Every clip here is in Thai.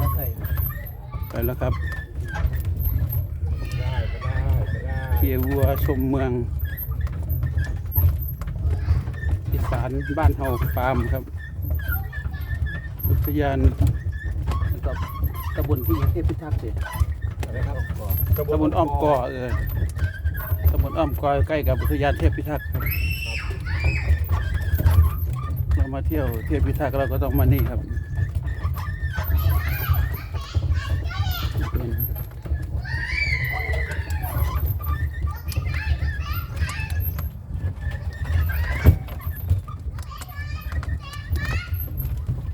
มาใส่ไปแล้วครับได้ไปได้ไปได้เขี่ยวัวชมเมืองอีสานบ้านเฮาฟาร์มครับ อุทยานกับตำบลที่เทพพิทักษ์เสียอะไรครับตำบลอ้อมกอเออตำบลอ้อมกอใกล้กับอุทยานเทพพิทักษ์ครับเรามาเที่ยวเทพพิทักษ์เราก็ต้องมานี่ครับเป็น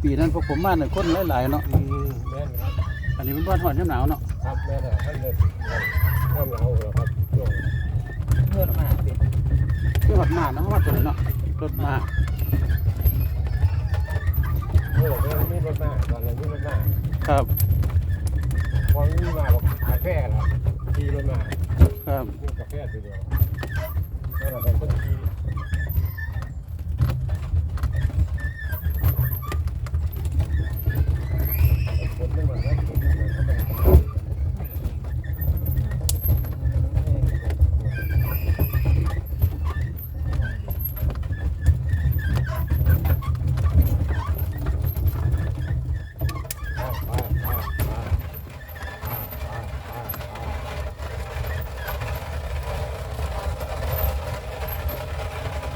ปีนั้นพวกผมมาเนี่ยคนหลายๆเนาะอืมแม่นครับอันนี้มันบ้านหอนหนาวเนาะครับแม่นครับท่านเลยท่านเราเหรอครับช่วงเพื่อนมาเป็นที่หอดมาเนาะมาตัวนี้เนาะรถมาเมื่อเราไม่รถหน้าตอนนั้นไม่รถหน้าครับพอมีมาบอกกาแฟเหรอขี่รถมาครับ กินกาแฟทีเดียวนั่นแหละเป็นคนขี่ผมไม่เหมือนนะผมไม่เหมือนเขาเป็น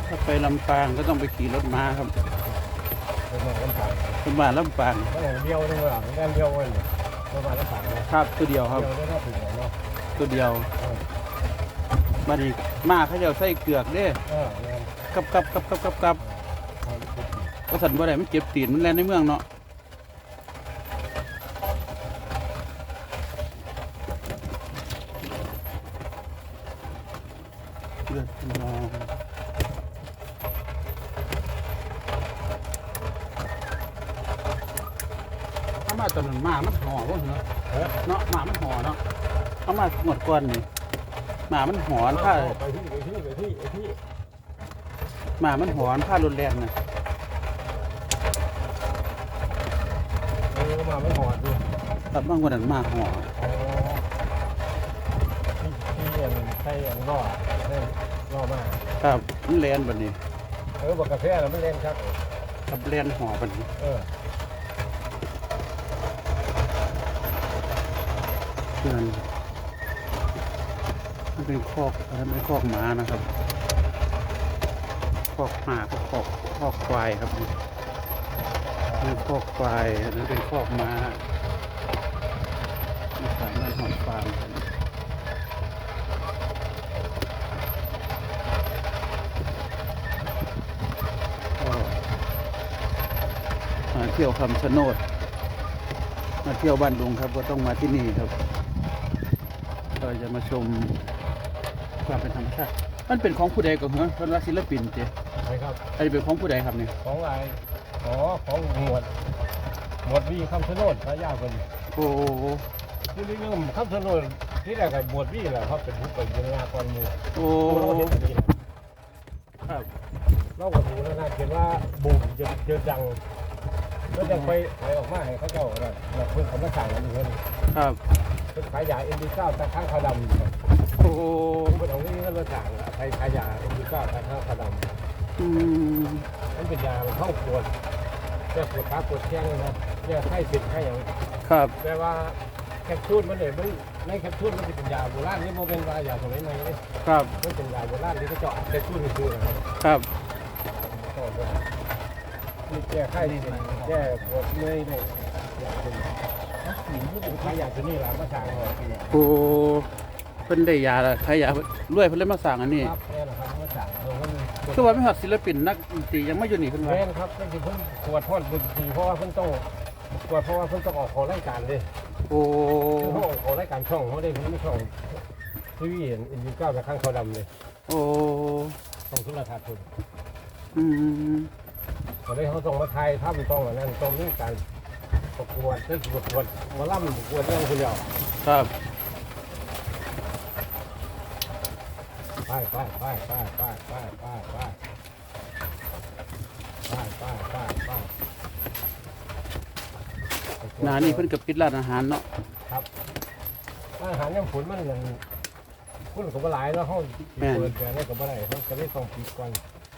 ถ้า ไปลำปางก็ต้องไปขี่รถม้าครับเป็นมาลำปางเป็นมาลำปางก็อย่างเดียวนึงหลังด้านเดียวกันประมาณลำปางนะครับตัวเดียวครับเดียวได้รอบถึงเนาะตัวเดียวมาดีมาเขาจะเอาใส่เกือกเด้เออแม่นกับกับกับกับกับกับก็สันบ่ได้มันเจ็บตีนมันแล่นในเมืองเนาะเลือดนองถ้ามาตอนนั้น หมามันห่อพวกเหรอเออเนาะหมามันห่อเนาะเอามาหมดก่อนนี่หมามันหอนผ้าไปที่ไปที่ไปที่ไปที่หมามันหอนผ้ารุนแรงนะเออมาไม่หอดดูครับบางวันนั้นหมาหออ๋อที่ที่อันใช่อันล่อใช่ล่อมากครับมันแลนแบบนี้ เออบอกกาแฟเราไม่เล่นครับครับแลนหอแบบนี้ เออ เพื่อนมันเป็นคอกอันนั้นเป็นคอกหมานะครับคอกหมากับคอกคอกควายครับนี่นี่คอกควายอันนั้นเป็นคอกม้ามีสามารถหอนฟาร์มมาเที่ยวคำชะโนด มาเที่ยวบ้านดุงครับก็ต้องมาที่นี่ครับ ก็จะมาชมความเป็นธรรมชาติ มันเป็นของผู้ใดก็เหรอเป็นว่าศิลปินเจใช่ครับ อันนี้เป็นของผู้ใดครับเนี่ยของอะไรอ๋อของหมวด หมวดวีคำชะโนดพระยาคนโอ้โหที่นี่เรื่องคำชะโนดที่แรกกับหมวดวีแหละครับเป็นผู้เป็นยิงากรมือโอ้เราเห็นแบบนี้ครับเราก็ดูแล้วนะเขียนว่าบูมเจอเจอจังแล้วยังไปขายออกมาให้เขาเจ้าอะไรแบบเพิ่งเขามาสั่งกันอยู่เพิ่นครับ เพิ่นขายยาเอ็นดีเก้าตาข้างขาวดำอยู่ครับโอ้โหเพิ่นเอาเรื่องนั้นมาสั่งใครขายยาเอ็นดีเก้าตาข้างขาวดำอืมมันเป็นยามันเข้าปวดแก้ปวดขาปวดแข้งนะแก้ไข้เสร็จไข้อย่างครับแต่ว่าแคปซูลมันเนี่ยมันในแคปซูลมันจะเป็นยาโบราณนี่โมเป็นว่ายาสมัยใหม่นี่ครับมันเป็นยาโบราณที่เขาเจาะแคปซูลนี่คือนะครับ ครับก็ว่านี่แก้ไข้แก้ปวดเมื่อยได้ยาเป็นหินที่เป็น ขายยาตัวนี้แหละมาสั่งเอาเนี่ยโอ้เพิ่นได้ยาละใครยารวยเพิ่นเลยมาสั่งอันนี้ ครับแน่นะครับมาสั่งเอามันคือว่าไม่หัดศิลปินนักดนตรียังไม่อยู่นี่เพิ่นว่าแม่นครับก็คือเพิ่นตรวจทอดบุญทีเพราะว่าเพิ่นต้องตรวจเพราะว่าเพิ่นต้องออกขอรายการเลยโอ้คือเขาออกขอรายการช่องเขาได้เพิ่นไม่ช่องทีวีเห็นอินดีเก้ากับข้างเขาดำเลยโอ้ช่องโทุรทัศน์เพิ่นอืม ก็เลยเขาต้องมาไทยถ้ำต้องอันนั้นต้องเรื่องการ ประกวดเรื่องประกวดหมาล่ำประกวดเรื่องคนเดียวครับไปไปไปไปไปไปไปไปไปไปไปไปไปไปหนานี่เพิ่นก็ปิดร้านอาหารเนาะอาหารยังผลมันยังคุณก็บ่หลายแล้วเฮาเปิดแต่นั่นก็บ่ได้เฮาก็เลยต้องปิดก่อน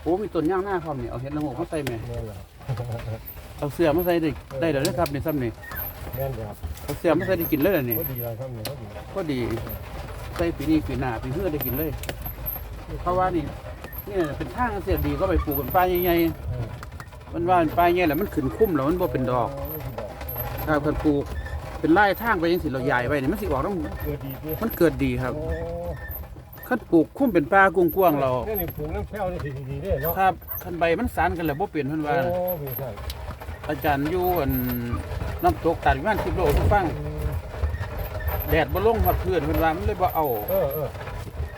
โอ้มีต้นย่างหน้าพร้อมนี่เอาเห็ดละโงกมาใส่แม่แม่นล่ะ เอาเสื้อมาใส่ได้ได้แล้วนะครับนี่ซ้ำนี่แม่นครับเอาเสื้อมาใส่ได้กินเลยล่ะนี่บ่ดีแล้วครับนี่บ่ดีก็ดีใส่ปีนี้ปีหน้าปีเพื่อได้กินเลย เพราะว่านี่นี่เป็นทางเสียดีก็ไปปลูกกันป่าใหญ่เออๆมันว่าเป็นป่าใหญ่แล้วมันขึ้นคุ้มแล้วมันบ่เป็นดอกถ้าเพิ่นปลูกเป็นไร่ทางไปจังซี่เราใหญ่ไว้นี่มันสิออกต้องเกิดดีดิมันเกิดดีครับโอ้คันปลูกคุ้มเป็นป่ากว้างๆเราเนี่ยนี่ปลูกน้ำแพ้วนี่สิดีเด้เนาะครับคันใบมันสานกันแล้วบ่เปลี่ยนเพิ่นว่าโอ้มีสั่น อาจารย์อยู่อันน้ำตกตัดวิมาน10โลทุกฟังแดดบ่ลงฮอดพื้นเพิ่นว่ามันเลยบ่เอาเออเออ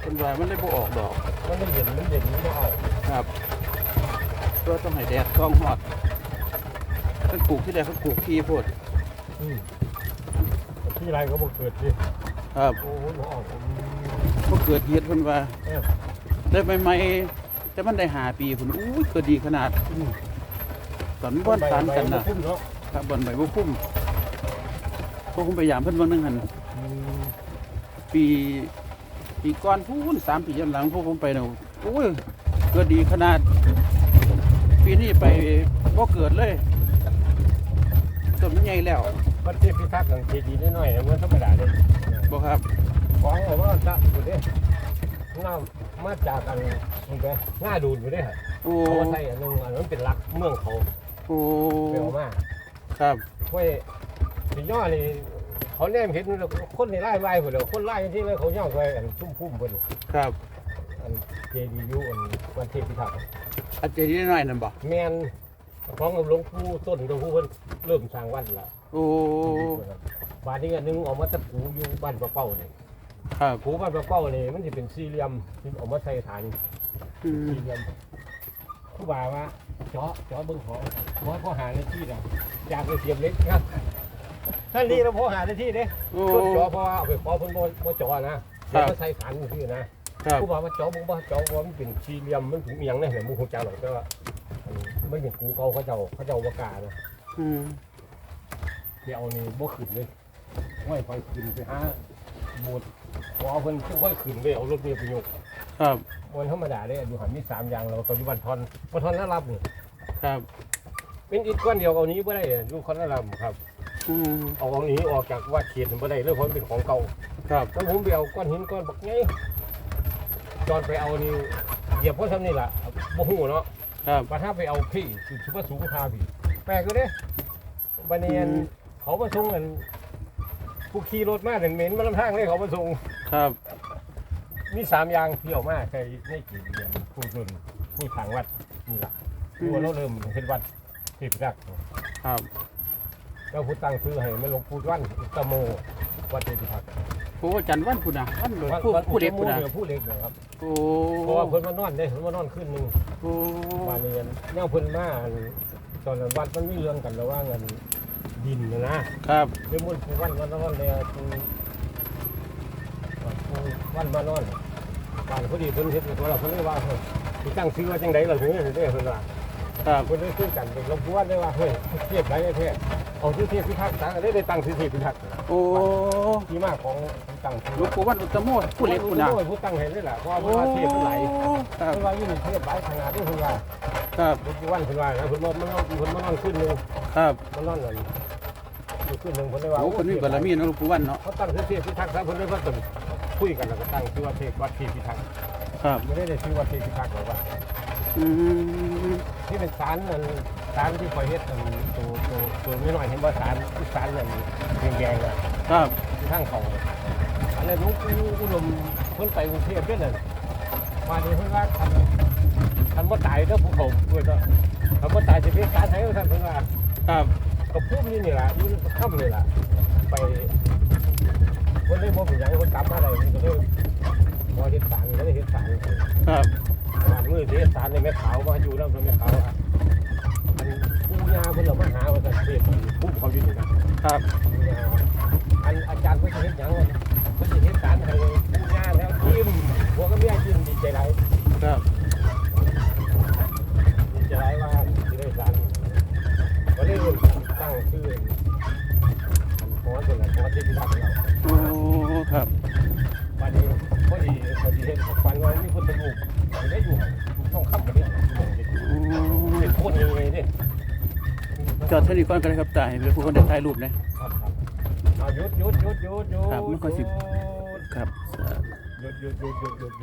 เพิ่นว่ามันเลยบ่ออกดอก มันไม่เย็นมันเย็นมันบ่เอาครับก็ต้องให้แดดส่องฮอดเพิ่นปลูกที่ใดเพิ่นปลูกที่โพดอืมที่ไรก็บ่เกิดดิครับโอ้โหบ่เอาอืมบ่เกิดเฮ็ดเพิ่นว่าเออได้ใหม่ๆแต่มันได้ห้าปีพุ่นอู้ยเกิดดีขนาด อืม ตอนมันบ่ทานกันน่ะใบมัคุ้มเนาะครับบ่อนใบบ่คุ้มพวกผมพยายามเพิ่นเบิ่งนึงหั่นอืมปีปีก่อนพูนสามปีย้อนหลังพวกผมไปเนาะโอ้ยเกิดดีขนาด ปีนี้ไปบ่เกิดเลยต้นมันใหญ่แล้วมันเทียบพิทักษ์กันเจดีน้อยๆมันธรรมดาเด้บ่ครับของออกมาจะอยู่เด้น้ำมาจากกันมันไปหน้าดูดอยู่เด้โอ้เขามาใส่อันนึงอันนั้นเป็นหลักเมืองเขา โอ้ไปเอามาครับเว้ยสิย่อนี่เขาแนมเห็นอยู่แล้วคนในไล่ไล่หมดเลยคนไล่ที่เลยเขาย่อไปอันชุ่มพุ่มเพิ่นครับอันเจดียูอันวันเทพพิทักษ์อาจจะนิดหน่อยนั่นบ่แมนของหลวงปู่ต้นหลวงปู่เพิ่นเริ่มสร้างวัดแล้วโอ้บ้านนี้อันหนึงเออกมาตะปูอยู่บ้านปะเป้านี่ครับปูบ้านปะเป้านี่มันจะเป็นสี่เหลี่ยมที่เออกมาใส่ฐานอืมสี่เหลี่ยมครูบาว่า เจาะเจาะเบิ่งของเพราะเขาหาในที่นะอยากไปเสียบเล็กครับท่านนี้เราพอหาในที่เด้โอ้ต้นเจาะเพราะว่าเอาไปขอเพิ่นบ่บ่เจาะนะเดี๋ยวมาใส่ฐานที่นะ ครับครูบาว่าเจาะบ่บ่เจาะเพราะมันเป็นสี่เหลี่ยมมันถึงเอียงเนี่ยเห็นบ่ฮู้จักหรอกแต่ว่าอันมันเป็นกูเก่าเขาเจ้าเขาเจ้าบ่กล้านะอืมเดี๋ยวนี่บ่ขึ้นเลยไม่ค่อยขึ้นไปหาโบสถ์พอเพิ่นค่อยขึ้นไปเอารถเมล์ไปยกครับวันธรรมดาเลยอยู่หันมีสามอย่างเราปัจจุบันทอนบ่ทอนน่ารับนี่ ครับ เป็นอีกก้อนเดียวเอานี้บ่ได้อยู่คนน่ารับครับ อืมเอาเอานี้ออกจากวัดเขตบ่ได้เลยเพราะมันเป็นของเก่าครับแล้วผมไปเอาก้อนหินก้อนบักใหญ่จอนไปเอานี่เหยียบเพราะทำนี่ล่ะบ่ฮู้เนาะครับว่าถ้าไปเอาพี่สิถือว่าสูงคาพี่แปลกก็เด้บัดนี้อันอืมเขามาส่งกันผู้ขี่รถมาเหม็นๆมาลำทางเลยเขามาส่งครับมีสามอย่างที่ออกมาใครในกี่เดือนผู้ชนผู้ทางวัดนี่ล่ะ คือว่าเราเริ่มเห็นวัดที่พิทักษ์ครับแล้วผู้ตั้งชื่อให้มันหลวงปู่วันอุตตโมวัดเทพิทักษ์ผู้อาจารย์วันพุ่นน่ะวันวัดผู้วัดผู้เด็กพุ่นน่ะอุตตโมผู้เล็กนะครับโอ้เพราะว่าเพิ่นมานอนได้เพิ่นมานอนขึ้นหนึงโอ้มาเรียนย่างเพิ่นมาอันตอนนั้นวัดมันมีเรื่องกันระหว่างกันดินนะนะครับเรื่องมันผู้วันวันนอนเลยผู้ผู้วันมานอนบ้านพอดีเพิ่นเฮ็ดตัวเราเพิ่นเลยว่าเฮ้ยสิตั้งชื่อว่าจังไดล่ะถึงเฮ็ดได้เพิ่นว่า ครับคนได้คุยกันเป็นหลวงปู่ว่าได้ว่าเฮ้ยเทียบไรแท้เอาชื่อเทียบพิทักษ์ตั้งได้ได้ตั้งชื่อเทียบพิทักษ์โอ้ที่มาของตั้งหลวงปู่วันอุตตโมผู้เล็กพุ่นน่ะโอ้ยผู้ตั้งเห็นได้แหละเพราะว่าโอ้เวลาเทียบมันไหลครับเพราะว่าอยู่ในเทียบหลายขนาดด้วยคุณว่าครับหลวงปู่วันคุณว่าแล้วคุณมันนอนคุณมันนอนขึ้นหนึงครับมันนอนเลยอยู่ขึ้นหนึงคุณได้ว่าโอ้คนนี้บารมีเนาะหลวงปู่วันเนาะเขาตั้งชื่อเทียบพิทักษ์ครับคุณได้ว่าตึงคุยกันแล้วก็ตั้งชื่อว่าเทียบวัดเทียบพิทักษ์ครับไม่ได้ได้ชื่อว่าเทียบพิทักษ์หรอกว่า อืมที่เป็นสารนั่นสารที่คอยเฮ็ดนั่นตัวตัวตัวไม่น้อยเห็นว่าสารสารนั่นแดงๆอะครับที่ทางเขาอันนั้นลุงปู่อุดมเพิ่นไปกรุงเทพด้วยนั่นมาดีเพิ่นว่าคันคันบ่ตายเด้อผู้เขาเพิ่นว่าคันบ่ตายสิเป็นการไทยว่าท่านเพิ่นว่าครับก็พุ่มนี่นี่ล่ะอยู่ค่ำนี่ล่ะไปเพิ่นเลยบ่เป็นหยังเพิ่นกลับมาได้เพิ่ก็เลยบ่เฮ็ดสารก็เลยเฮ็ดสารครับ มือสิเฮ็ดสารในแม่ขาวมาอยู่นำแม่ขาวอะอันปู่ย่าเพิ่นเอามาหาว่าท่านเทศผู้เขาอยู่นี่นะครับอันอาจารย์เพิ่นสิเฮ็ดหยังวะเพิ่นสิเฮ็ดสารให้ปู่ย่าแล้วจิ้มหัวกับเมียจิ้มดีใจหลายครับดีใจหลายว่าสิได้สารก็เลยเริ่มตั้งชื่อเทพิทักษ์เราโอ้ครับวันนี้พอดีพอดีเห็นผมฟันว่านี่พุทธรูปมันได้อยู่ช่องค่ำกันเนี่ย โอ้ เป็นโคตรยังไงเนี่ย จอดเท่านี้ก่อนก็ได้ครับตายเพื่อผู้คนได้ถ่ายรูปนะ ครับครับเอาหยุดหยุดหยุดหยุดหยุดครับมันก็สิ ครับ หยุดหยุดหยุดหยุดหยุดหยุด